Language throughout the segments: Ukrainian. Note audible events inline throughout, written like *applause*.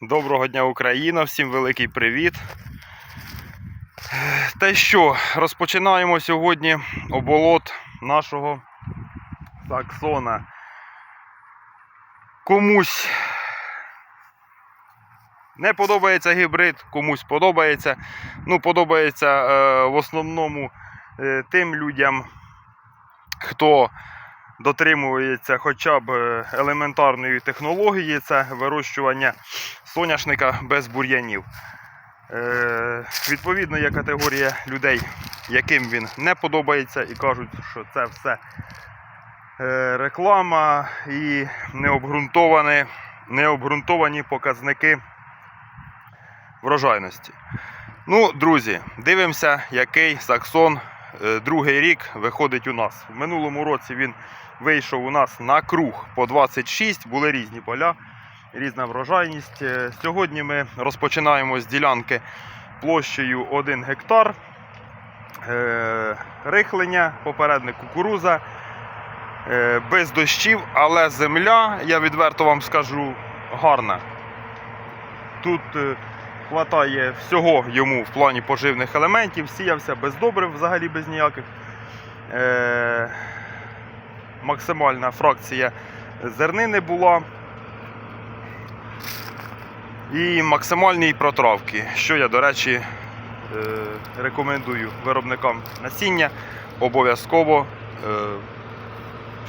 Доброго дня, Україна! Всім великий привіт. Та що, розпочинаємо сьогодні оболот нашого саксона. Комусь не подобається гібрид, комусь подобається. Ну, подобається е, в основному е, тим людям, хто дотримується хоча б е, елементарної технології, це вирощування соняшника без бур'янів. Е, відповідно, є категорія людей, яким він не подобається, і кажуть, що це все е, реклама і необґрунтовані, необґрунтовані показники врожайності. Ну, друзі, дивимося, який саксон другий рік виходить у нас. В минулому році він вийшов у нас на круг по 26, були різні поля, різна врожайність. Е, Сьогодні ми розпочинаємо з ділянки площею 1 гектар. Е, Рихлення, попередник кукуруза, е, без дощів, але земля, я відверто вам скажу, гарна. Тут е, хватає всього йому в плані поживних елементів, сіявся без добрив, взагалі без ніяких. Е, максимальна фракція зернини була. І максимальні протравки, що я, до речі, е, рекомендую виробникам насіння обов'язково, е,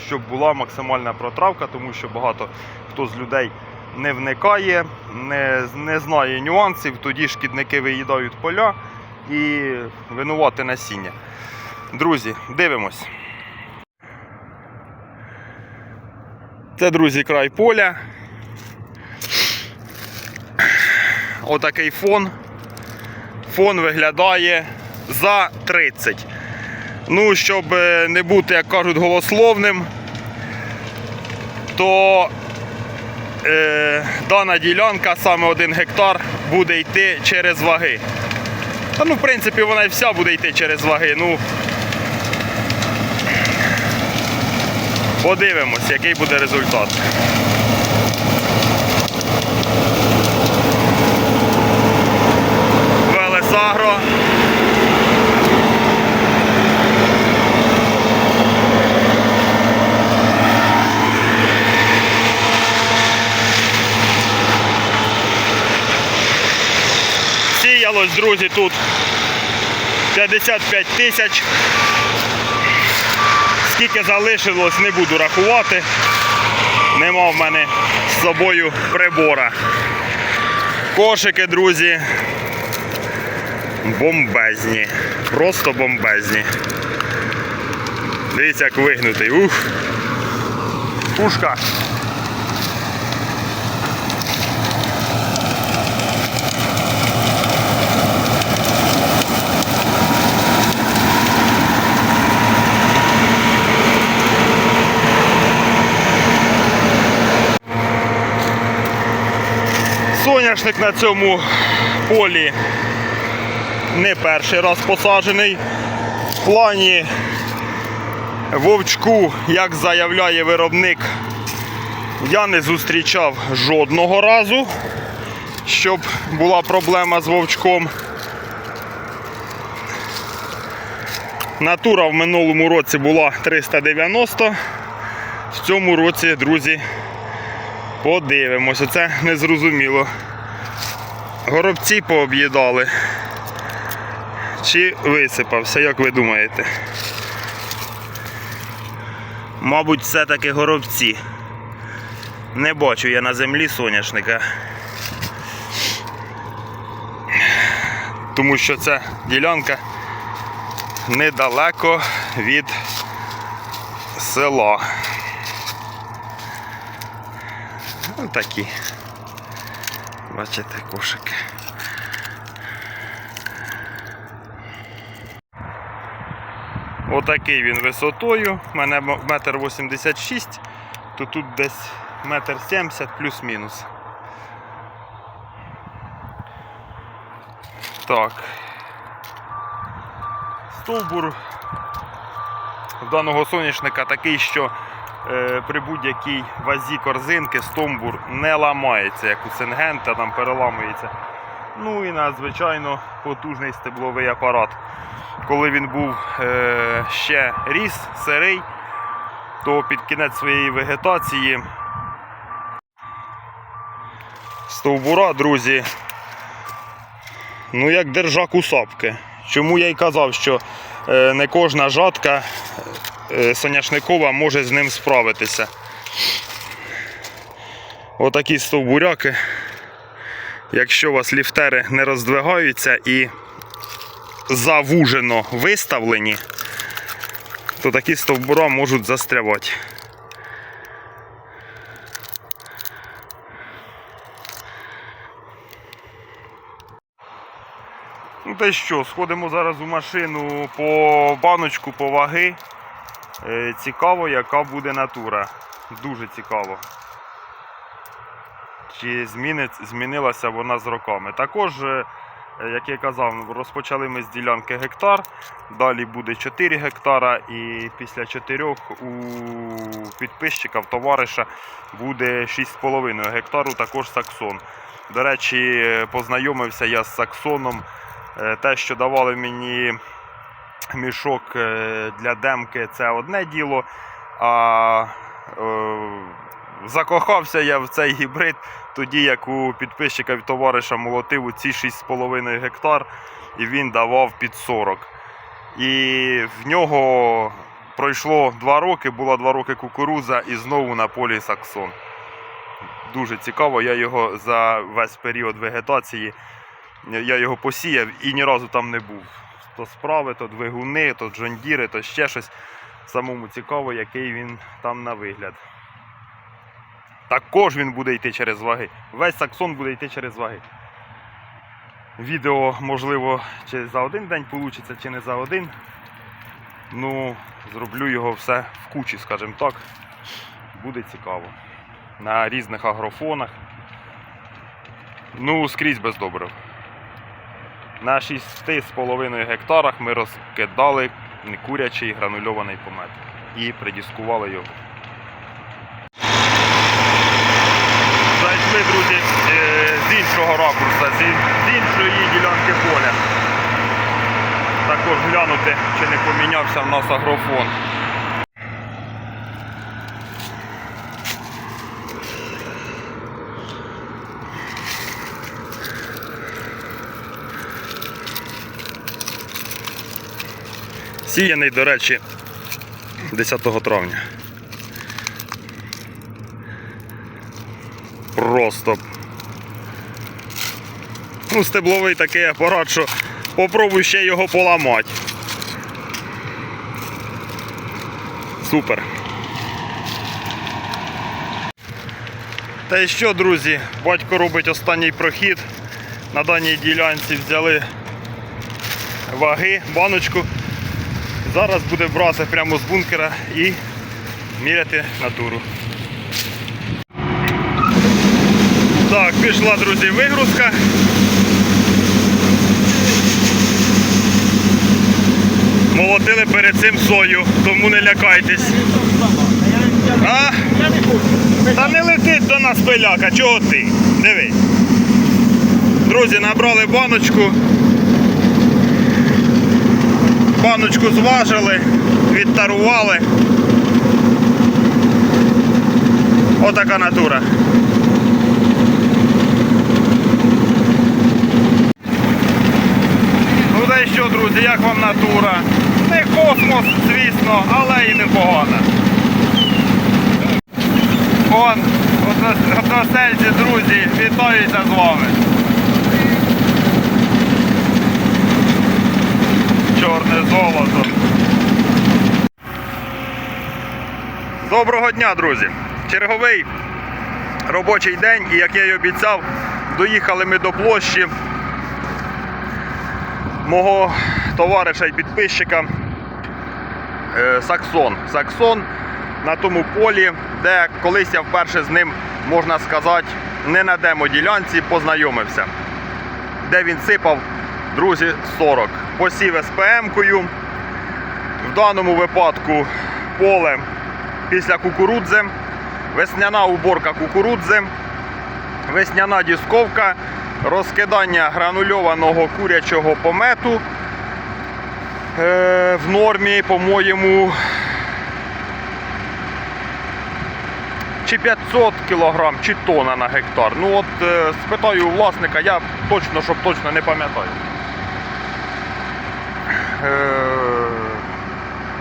щоб була максимальна протравка, тому що багато хто з людей не вникає, не, не знає нюансів, тоді шкідники виїдають поля і винувати насіння. Друзі, дивимось. Це, друзі, край поля. Отакий фон. Фон виглядає за 30. Ну, щоб е, не бути, як кажуть, голословним, то е, дана ділянка, саме один гектар, буде йти через ваги. Та ну, в принципі, вона і вся буде йти через ваги. Ну, подивимось, який буде результат. Велесагро. Сіялось, друзі, тут 55 тисяч. Скільки залишилось, не буду рахувати. Нема в мене з собою прибора. Кошики, друзі, бомбезні. Просто бомбезні. Дивіться, як вигнутий. Ух. Пушка. Соняшник на цьому полі не перший раз посаджений. В плані вовчку, як заявляє виробник, я не зустрічав жодного разу, щоб була проблема з вовчком. Натура в минулому році була 390. В цьому році, друзі, подивимося. Це незрозуміло. Горобці пооб'їдали. Чи висипався, як ви думаєте? Мабуть, все-таки горобці. Не бачу я на землі соняшника. Тому що ця ділянка недалеко від села. Ось такі. Бачите, кошики. Отакий він висотою. У мене метр 86, то тут десь метр 70 плюс-мінус. Так. Стовбур в даного соняшника такий, що при будь-якій вазі корзинки стомбур не ламається, як у сингента, там переламується. Ну і надзвичайно потужний стебловий апарат. Коли він був е, ще ріс, сирий, то під кінець своєї вегетації стовбура, друзі, ну як держак у сапки. Чому я й казав, що е, не кожна жатка е, соняшникова може з ним справитися. Отакі стовбуряки. Якщо у вас ліфтери не роздвигаються і завужено виставлені, то такі стовбура можуть застрявати. Ну та що, сходимо зараз у машину по баночку, по ваги. Е, Цікаво, яка буде натура. Дуже цікаво. Чи змінить, змінилася вона з роками. Також, е, як я казав, розпочали ми з ділянки гектар, далі буде 4 гектара, і після 4 у підписчика, в товариша буде 6,5 гектару, також саксон. До речі, познайомився я з саксоном. Е, Те, що давали мені мішок е, для демки, це одне діло. А е, закохався я в цей гібрид тоді, як у підписчика від товариша молотив у ці 6,5 гектар, і він давав під 40. І в нього пройшло 2 роки, була 2 роки кукуруза і знову на полі саксон. Дуже цікаво, я його за весь період вегетації я його посіяв і ні разу там не був. То справи, то двигуни, то джондіри, то ще щось. Самому цікаво, який він там на вигляд. Також він буде йти через ваги. Весь саксон буде йти через ваги. Відео, можливо, чи за один день вийде, чи не за один. Ну, зроблю його все в кучі, скажімо так. Буде цікаво. На різних агрофонах. Ну, скрізь без добрив. На 6,5 гектарах ми розкидали курячий гранульований помет і придіскували його. Зайшли, друзі, е, з іншого ракурса, з з іншої ділянки поля. Також глянути, чи не помінявся в нас агрофон. Сіяний, до речі, 10 травня. Просто. Ну, стебловий такий апарат, що попробуй ще його поламати. Супер. Та й що, друзі, батько робить останній прохід. На даній ділянці взяли ваги, баночку. Зараз буде брати прямо з бункера і міряти натуру. Так, пішла, друзі, вигрузка. Молотили перед цим сою, тому не лякайтесь. А? Та не летить до нас пиляка, чого ти? Диви. Друзі, набрали баночку. Баночку зважили, відтарували. Отака натура. Ну та й що, друзі, як вам натура? Не космос, звісно, але і непогана. Одно- односельці, друзі, вітаюся з вами. Чорне золото. Доброго дня, друзі! Черговий робочий день, і як я й обіцяв, доїхали ми до площі мого товариша і підписчика е, Саксон. Саксон на тому полі, де колись я вперше з ним, можна сказати, не на демоділянці познайомився. Де він сипав, друзі, 40. Посів СПМ-кою. В даному випадку поле після кукурудзи, весняна уборка кукурудзи, весняна дісковка, розкидання гранульованого курячого помету. Е, в нормі, по-моєму, чи 500 кг, чи тонна на гектар. Ну от е, спитаю у власника, я точно, щоб точно не пам'ятаю.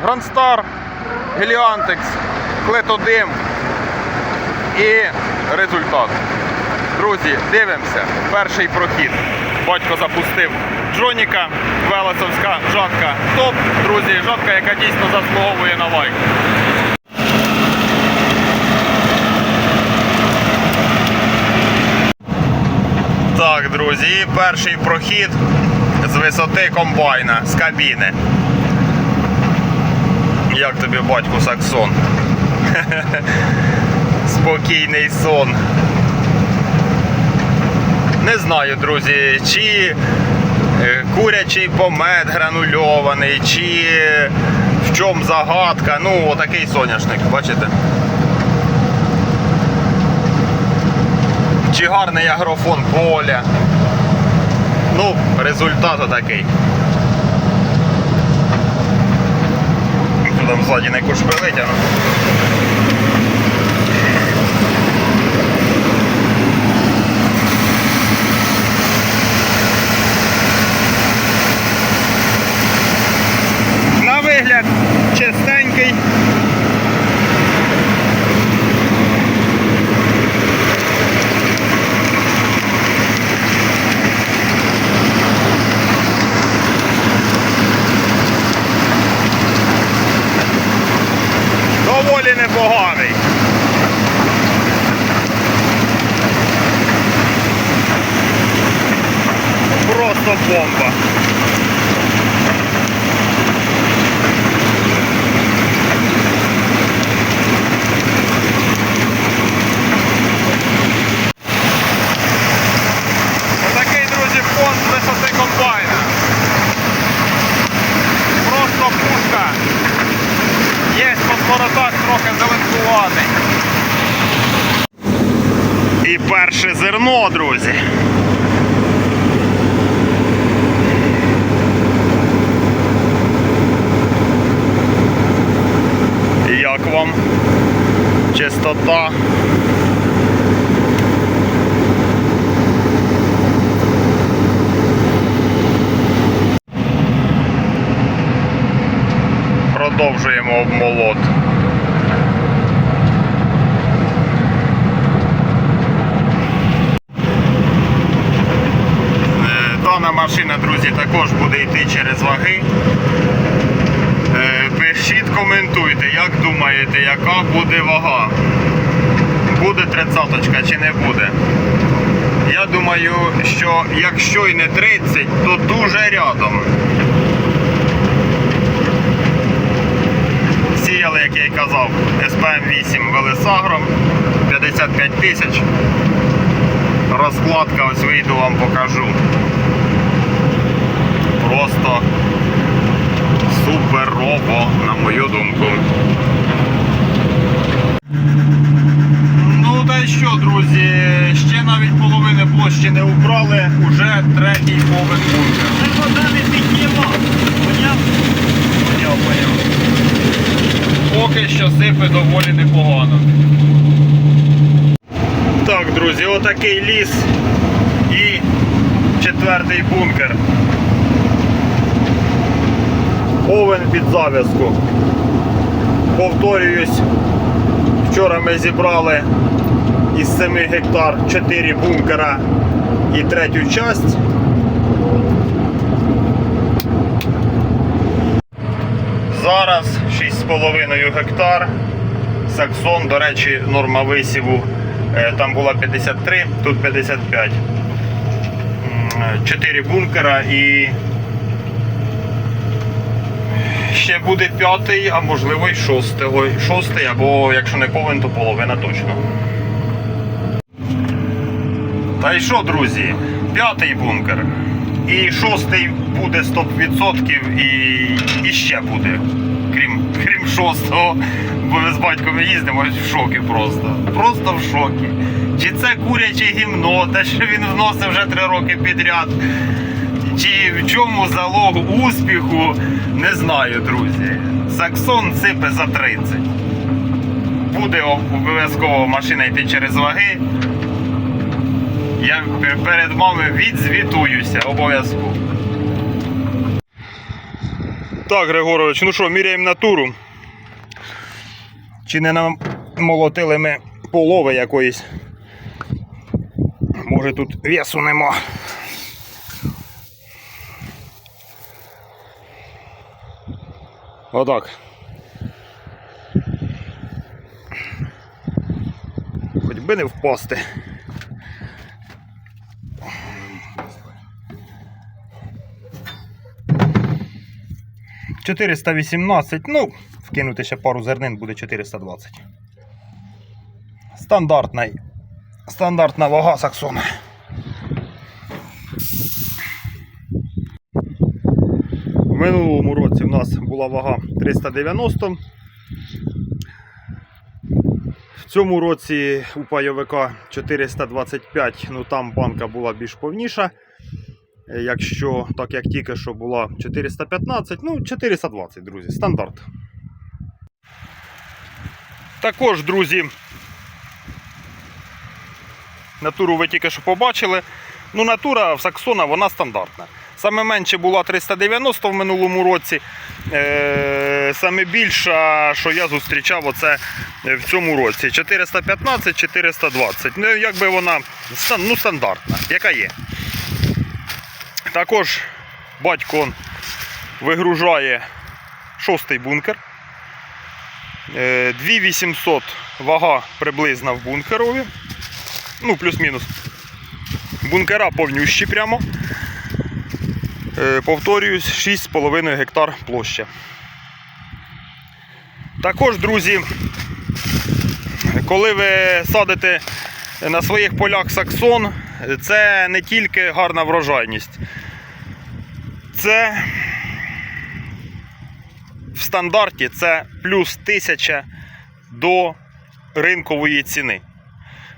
Грандстар, Геліантекс, Клетодим і результат. Друзі, дивимося. Перший прохід. Батько запустив Джоніка, Велесовська жатка. Топ, друзі, жатка, яка дійсно заслуговує на лайк. Так, друзі, перший прохід з висоти комбайна, з кабіни. Як тобі батьку Саксон? *laughs* Спокійний сон. Не знаю, друзі, чи е, курячий помет гранульований, чи в чому загадка. Ну, отакий соняшник, бачите? Чи гарний агрофон поля. Ну, результат отакий. Що там ззаді не кушпилить, а ну. На вигляд чистенький. Непоганий. Просто бомба. Отакий, друзі, фон з висоти комбайна. Просто пушка. Є фосфоротак трохи зеленкуватий. І перше зерно, друзі. Як вам чистота? Продовжуємо обмолот. Е, Дана машина, друзі, також буде йти через ваги. Е, Пишіть, коментуйте, як думаєте, яка буде вага. Буде тридцяточка чи не буде. Я думаю, що якщо і не 30, то дуже рядом. Як я й казав, СПМ-8 Велесагром 55 тисяч. Розкладка ось вийду вам покажу. Просто суперово, на мою думку. Ну та й що, друзі, ще навіть половини площі не убрали, уже третій поверх бункер. Це вода не підніма. Поняв? Поняв, поняв. Поки що сипе доволі непогано. Так, друзі, отакий ліс і четвертий бункер. Овен під зав'язку. Повторююсь, вчора ми зібрали із 7 гектар 4 бункера і третю часть. Зараз 6,5 гектар. Саксон, до речі, норма висіву. е, Там була 53, тут 55. 4 бункера і ще буде п'ятий, а можливо й шостий. Шостий, або якщо не повен, то половина точно. Та й що, друзі? П'ятий бункер. І шостий буде 100% і, і ще буде. Крім, крім шостого, бо ми з батьком їздимо в шокі просто. Просто в шокі. Чи це куряче гімно, те, що він вносив вже три роки підряд. Чи в чому залог успіху, не знаю, друзі. Саксон сипе за 30. Буде обов'язково машина йти через ваги. Я перед вами відзвітуюся обов'язково. Так, Григорович, ну що, міряємо натуру. Чи не нам молотили ми полови якоїсь? Може тут весу нема. Отак. Хоч би не впасти. Чотириста вісімнадцять, ну, вкинути ще пару зернин буде 420. Стандартна, стандартна вага саксона. В минулому році в нас була вага 390. В цьому році у пайовика 425, ну там банка була більш повніша. Е, Якщо так як тільки що була 415, ну 420, друзі, стандарт. Також, друзі, натуру ви тільки що побачили. Ну, натура в Саксона вона стандартна. Саме менше була 390 в минулому році. Е, саме більша, що я зустрічав, оце е, в цьому році. 415-420. Ну, якби вона ну, стандартна, яка є. Також батько вигружає шостий бункер. Е, 2800 вага приблизно в бункерові. Ну, плюс-мінус. Бункера повнющі прямо. Е, Повторююсь, 6,5 гектар площа. Також, друзі, коли ви садите на своїх полях саксон, це не тільки гарна врожайність. Це в стандарті це плюс 1000 до ринкової ціни.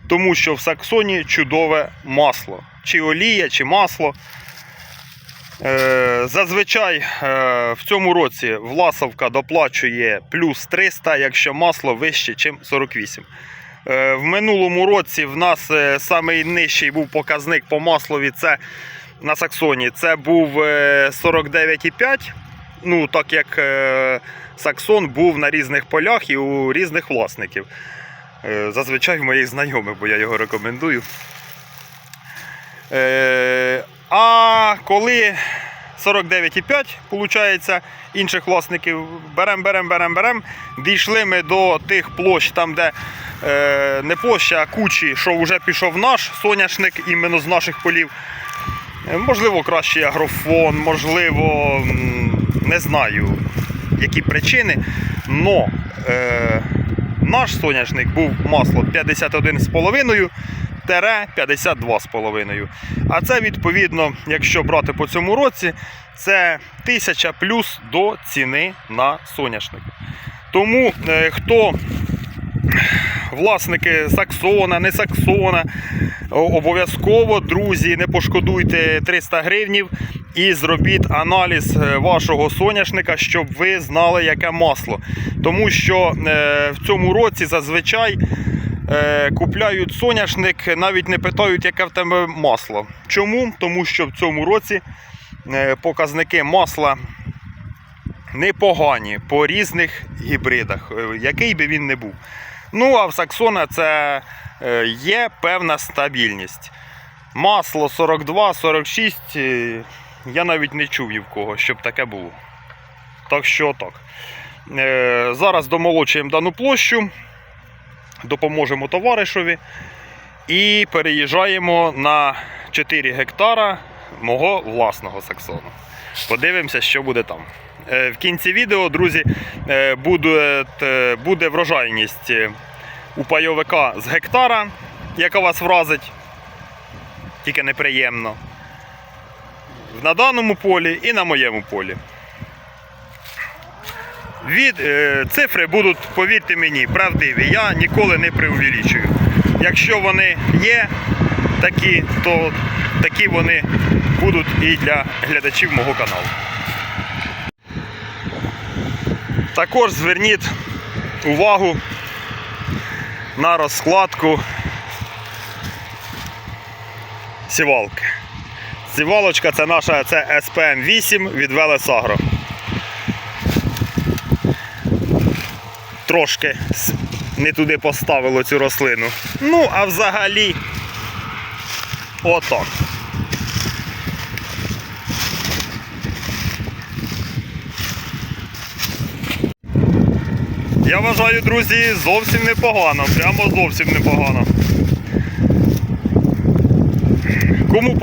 Тому що в саксоні чудове масло. Чи олія, чи масло. Е, Зазвичай е, в цьому році Власовка доплачує плюс 300, якщо масло вище, ніж 48. Е, В минулому році в нас е, самий нижчий був показник по маслові це на Саксоні. Це був е, 49,5. Ну, так як е, Саксон був на різних полях і у різних власників. Е, Зазвичай в моїх знайомих, бо я його рекомендую. Е, А коли 49,5, виходить, інших власників берем, берем, берем, берем. Дійшли ми до тих площ, там, де е, не площа, а кучі, що вже пішов наш соняшник іменно з наших полів. Можливо, кращий агрофон, можливо, не знаю, які причини. Но е, наш соняшник був масло 51,5 тере 52,5. А це відповідно, якщо брати по цьому році, це 1000 плюс до ціни на соняшник. Тому е, хто власники Саксона, не Саксона, обов'язково, друзі, не пошкодуйте 300 гривнів і зробіть аналіз е, вашого соняшника, щоб ви знали, яке масло. Тому що е, в цьому році зазвичай е, купляють соняшник, навіть не питають, яке в тебе масло. Чому? Тому що в цьому році показники масла непогані по різних гібридах, який би він не був. Ну, а в Саксона це є певна стабільність. Масло 42-46, е, я навіть не чув ні в кого, щоб таке було. Так що так. Е, Зараз домолочуємо дану площу, допоможемо товаришові і переїжджаємо на 4 гектара мого власного саксону. Подивимося, що буде там. Е, В кінці відео, друзі, е, буде, е, врожайність е, у пайовика з гектара, яка вас вразить, тільки неприємно. На даному полі і на моєму полі. від, е, цифри будуть, повірте мені, правдиві. Я ніколи не преувеличую. Якщо вони є такі, то такі вони будуть і для глядачів мого каналу. Також зверніть увагу на розкладку сівалки. Сівалочка це наша це SPM 8 від Велесагро. Трошки не туди поставило цю рослину. Ну, а взагалі отак. Я вважаю, друзі, зовсім непогано. Прямо зовсім непогано. Кому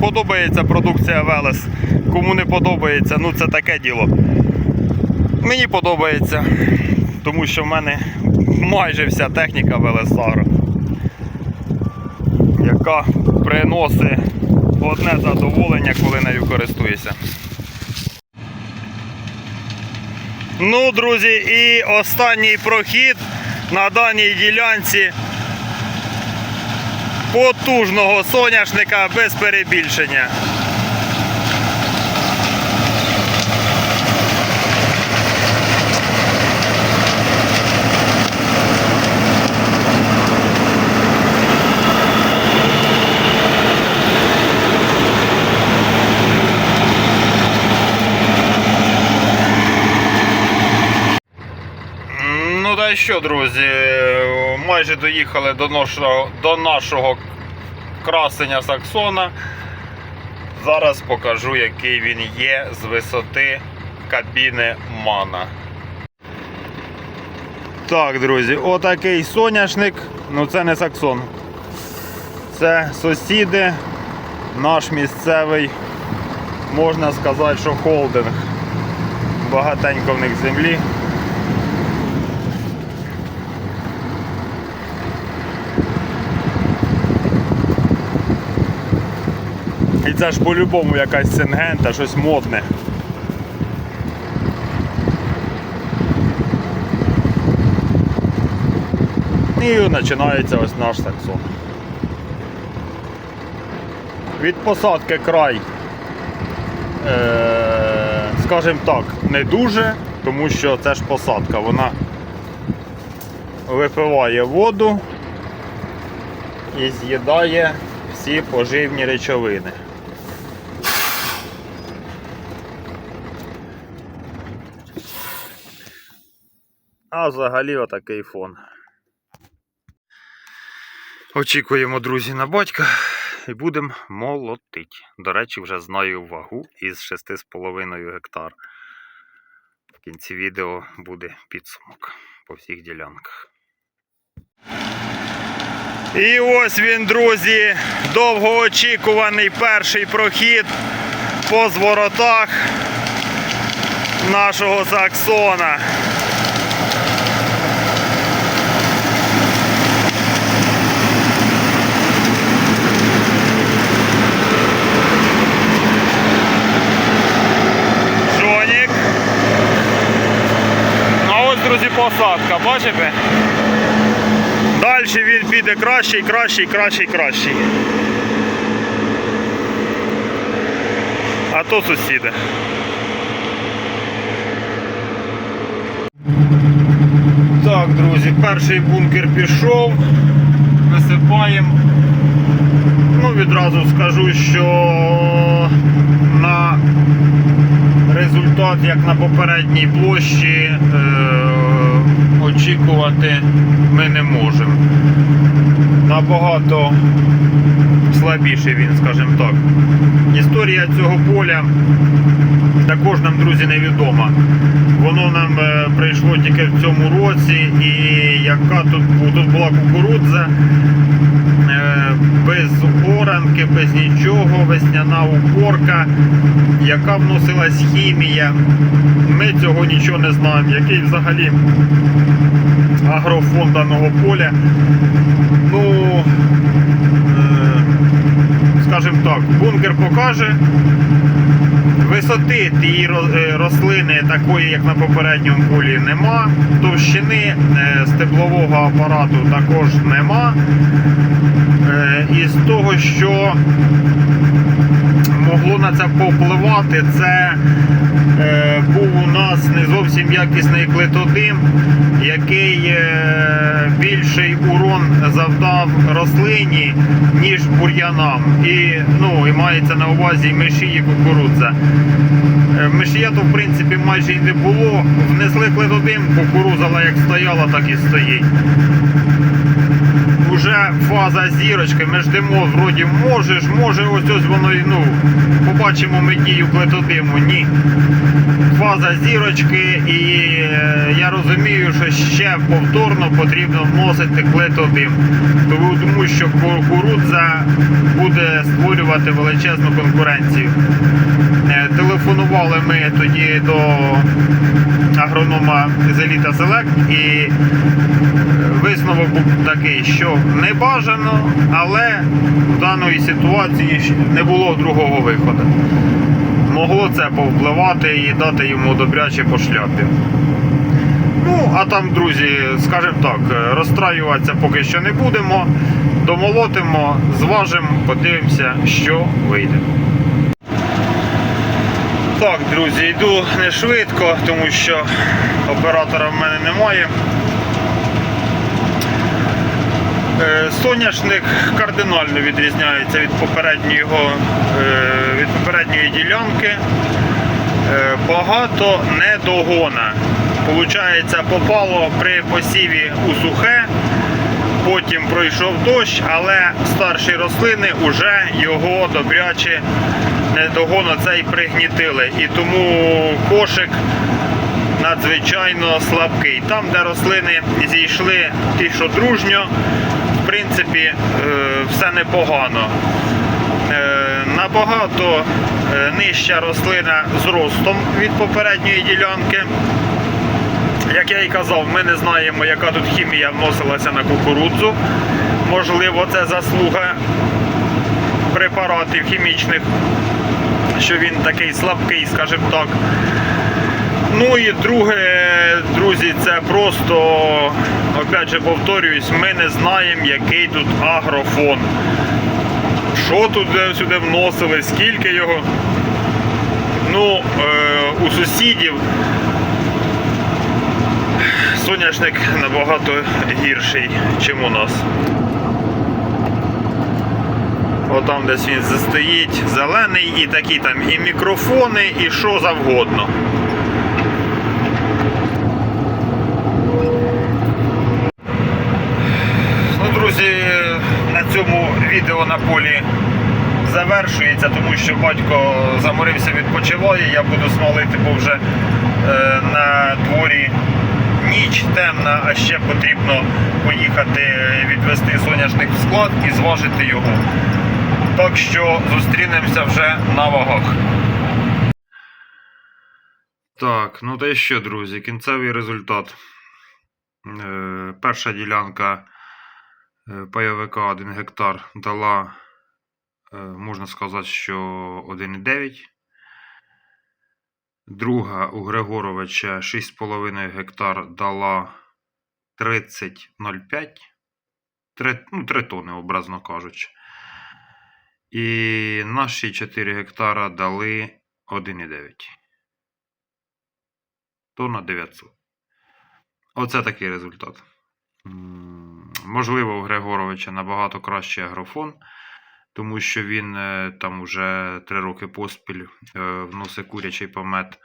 подобається продукція Велес, кому не подобається, ну це таке діло. Мені подобається, тому що в мене майже вся техніка Велесагро, яка приносить одне задоволення, коли нею користуєшся. Ну, друзі, і останній прохід на даній ділянці потужного соняшника без перебільшення. Ну та що, друзі, майже доїхали до нашого, до нашого красення Саксона. Зараз покажу, який він є з висоти кабіни Мана. Так, друзі, отакий соняшник. Ну це не Саксон. Це сусіди, наш місцевий, можна сказати, що холдинг. Багатенько в них землі. Це ж по-любому якась сингента, щось модне. І починається ось наш саксон. Від посадки край, е, скажімо так, не дуже, тому що це ж посадка, вона випиває воду і з'їдає всі поживні речовини. А взагалі отакий фон. Очікуємо, друзі, на батька і будемо молотити. До речі, вже знаю вагу із 6,5 гектар. В кінці відео буде підсумок по всіх ділянках. І ось він, друзі, довгоочікуваний перший прохід по зворотах нашого Саксона. Жонік. А ось, друзі, посадка, бачите? Далі він піде кращий, кращий, кращий, кращий. А то сусіди. Так, друзі, перший бункер пішов. Висипаємо. Ну, відразу скажу, що на результат, як на попередній площі, е, очікувати ми не можемо. Набагато слабіший він, скажімо так. Історія цього поля також нам, друзі, невідома. Воно нам е, прийшло тільки в цьому році, і яка тут, тут була кукурудза, е, без оранки, без нічого, весняна упорка, яка вносилась хімія. Ми цього нічого не знаємо. Який взагалі агрофон даного поля. Ну, е, скажімо так, бункер покаже. Висоти тієї е, рослини такої, як на попередньому полі, нема. Товщини е, стеблового апарату також нема. І з того, що могло на це попливати, це е, був у нас не зовсім якісний клетодим, який е, більший урон завдав рослині, ніж бур'янам. І, ну, і мається на увазі мишії кукурудза. Е, Мишія то в принципі майже і не було. Внесли клетодим, кукуруза як стояла, так і стоїть. Уже фаза зірочки, ми ждемо, вроді можеш, може, ось ось воно і, ну, побачимо ми дію клетодиму. Ні. Фаза зірочки, і е, я розумію, що ще повторно потрібно вносити клетодим. Тому що кукурудза буде створювати величезну конкуренцію. Е, Телефонували ми тоді до агронома з Еліта Селект і висновок був такий, що не бажано, але в даної ситуації не було другого виходу. Могло це повпливати і дати йому добряче по шляпі. Ну, а там, друзі, скажімо так, розстраюватися поки що не будемо. Домолотимо, зважимо, подивимося, що вийде. Так, друзі, йду не швидко, тому що оператора в мене немає. Е, Соняшник кардинально відрізняється від попереднього, е, від попередньої ділянки. Е, Багато недогона. Получається, попало при посіві у сухе, потім пройшов дощ, але старші рослини вже його добряче недогон оцей пригнітили. І тому кошик надзвичайно слабкий. Там, де рослини зійшли ті, що дружньо, в принципі, е, все непогано. Е, Набагато е, нижча рослина з ростом від попередньої ділянки. Як я і казав, ми не знаємо, яка тут хімія вносилася на кукурудзу. Можливо, це заслуга препаратів хімічних, що він такий слабкий, скажімо так. Ну і друге, друзі, це просто, опять же повторююсь, ми не знаємо, який тут агрофон. Що тут сюди вносили, скільки його. Ну, е, у сусідів соняшник набагато гірший, ніж у нас. Отам десь він застоїть, зелений, і такі там і мікрофони, і що завгодно. Ну, друзі, на цьому відео на полі завершується, тому що батько заморився відпочиває. Я буду смолити, бо вже е, на дворі ніч темна, а ще потрібно поїхати відвести соняшник в склад і зважити його. Так що зустрінемося вже на вагах. Так, ну та й що, друзі, кінцевий результат. Е, перша ділянка е, пайовика 1 гектар дала, е, можна сказати, що 1,9. Друга у Григоровича 6,5 гектар дала 30,05. 3, ну, 3 тони, образно кажучи. І наші 4 гектара дали 1,9. Тонна 900. Оце такий результат. Можливо, у Григоровича набагато кращий агрофон, тому що він е, там уже 3 роки поспіль е, вносить курячий помет.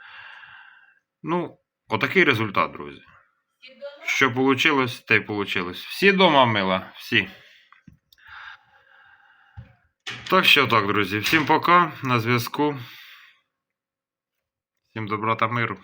Ну, отакий результат, друзі. Що вийшло, те й вийшло. Всі дома мила, всі. Так що так, друзі. Всім пока, на зв'язку. Всім добра та миру.